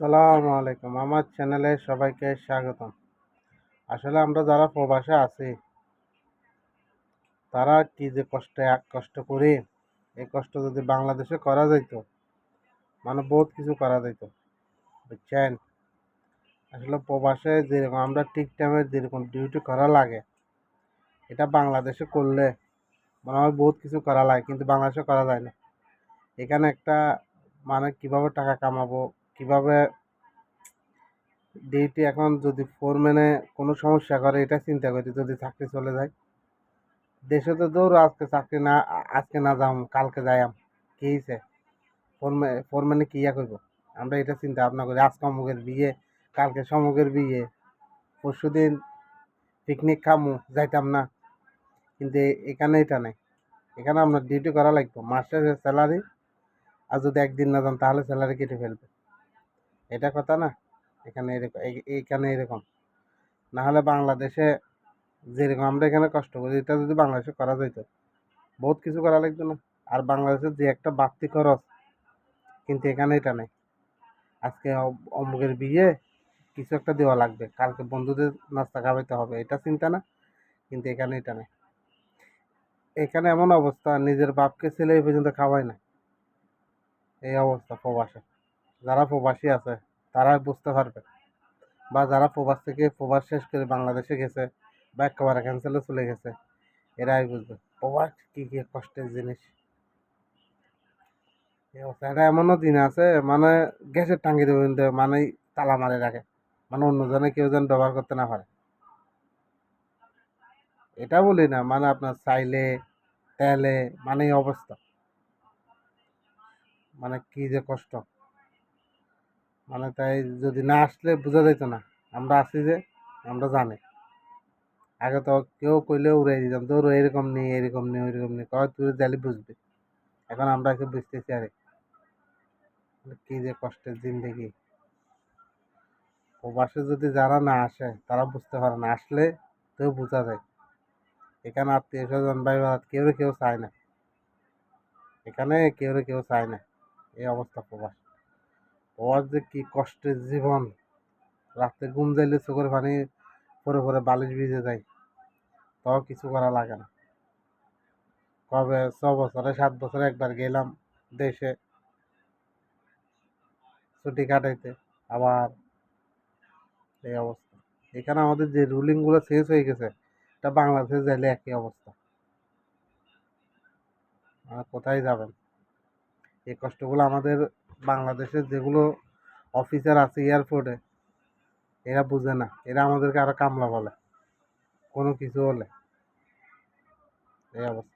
আসসালামু আলাইকুম। আমার চ্যানেলে সবাইকে স্বাগতম। আসলে আমরা যারা প্রবাসে আছি, তারা কি যে কষ্টে এক কষ্ট করি, এই কষ্ট যদি বাংলাদেশে করা যাইতো মানে বহুত কিছু করা যাইতো, বুঝছেন? আসলে প্রবাসে যেরকম আমরা ঠিক টাইমে যেরকম ডিউটি করা লাগে, এটা বাংলাদেশে করলে মানে আমার বহুত কিছু করা লাগে, কিন্তু বাংলাদেশে করা যায় না। এখানে একটা মানে কীভাবে টাকা কামাবো কীভাবে ডিউটি এখন যদি ফোর ফোরম্যানে কোনো সমস্যা করে, এটা চিন্তা করি যদি চাকরি চলে যায়। দেশে তো দৌড়, আজকে চাকরি না, আজকে না যাম, কালকে যাইম কি হয়েছে ফোরম্যান ফোরম্যানে কি ইয়া করব? আমরা এটা চিন্তা ভাবনা করি। আজকে অমুকের বিয়ে, কালকে সমুকের বিয়ে। পরশু দিন পিকনিক খামু, যাইতাম না। কিন্তু এখানে এটা নেই। এখানে আপনার ডিউটি করা লাগবে। মাসের স্যালারি আর যদি একদিন না যান, তাহলে স্যালারি কেটে ফেলবে। এটা কথা না? এখানে এরকম এইখানে এরকম। না হলে বাংলাদেশে যেরকম আমরা এখানে কষ্ট করি, এটা যদি বাংলাদেশে করা যেত বহুত কিছু করা লাগতো না। আর বাংলাদেশের যে একটা বাড়তি খরচ, কিন্তু এখানে এটা নেই। আজকে অমুকের বিয়ে, কিছু একটা দেওয়া লাগবে। কালকে বন্ধুদের নাস্তা খাওয়াইতে হবে, এটা চিন্তা না। কিন্তু এখানে এটা নেই। এখানে এমন অবস্থা, নিজের বাপকে ছেলে এই পর্যন্ত খাওয়ায় না এই অবস্থা প্রবাসে। যারা প্রবাসী আছে, তারা বুঝতে পারবে। বা যারা প্রবাস থেকে প্রবাস শেষ করে বাংলাদেশে গেছে বা একেবারে ক্যান্সেলে চলে গেছে, এরাই বুঝবে, প্রবাস কী কী কষ্টের জিনিস। এটা এমনও দিন আছে মানে গ্যাসের টাঙ্গি দেবেন মানে তালা মারে রাখে মানে অন্যজনে কেউ যেন ব্যবহার করতে না পারে। এটা বলি না মানে আপনার চাইলে, তেলে মানে অবস্থা। মানে কি যে কষ্ট। মানে তাই যদি না আসলে বোঝা যেত না, আমরা আছি যে, আমরা জানি। আগে তো কেউ কইলে উড়াই দিতাম, তোর এরকম নেই এরকম নেই, ওইরকম নেই, কয় তুই জালি বুঝবি? এখন আমরা এসে বুঝতেছি, আরে। কি যে কষ্টের জিন্দগি। প্রবাসে যদি যারা না আসে, তারা বুঝতে পারে না, আসলে তো বোঝা যায়। এখানে আত্মীয় স্বজন, ভাই বাদ কেউ কেউ চায় না। এখানে কেউ কেউ চায় না, এই অবস্থা প্রবাস। প্রবাস যে কি কষ্টের জীবন। রাতে ঘুম যাইলে চোখের পানি পরে পরে বালিশ ভিজে যায়। তাও কিছু করা লাগে না। কবে ছ বছরে, সাত বছরে একবার গেলাম দেশে। ছুটি কাটাইতে। আবার এই অবস্থা। এখানে আমাদের যে রুলিংগুলো শেষ হয়ে গেছে, এটা বাংলাদেশে যাইলে একই অবস্থা। কোথায় যাবেন? এই কষ্টগুলো আমাদের বাংলাদেশের যেগুলো অফিসার আছে এয়ারপোর্টে এরা বুঝে না। এরা আমাদেরকে আরও কামলা বলে। কোনো কিছু হলে। এই অবস্থা।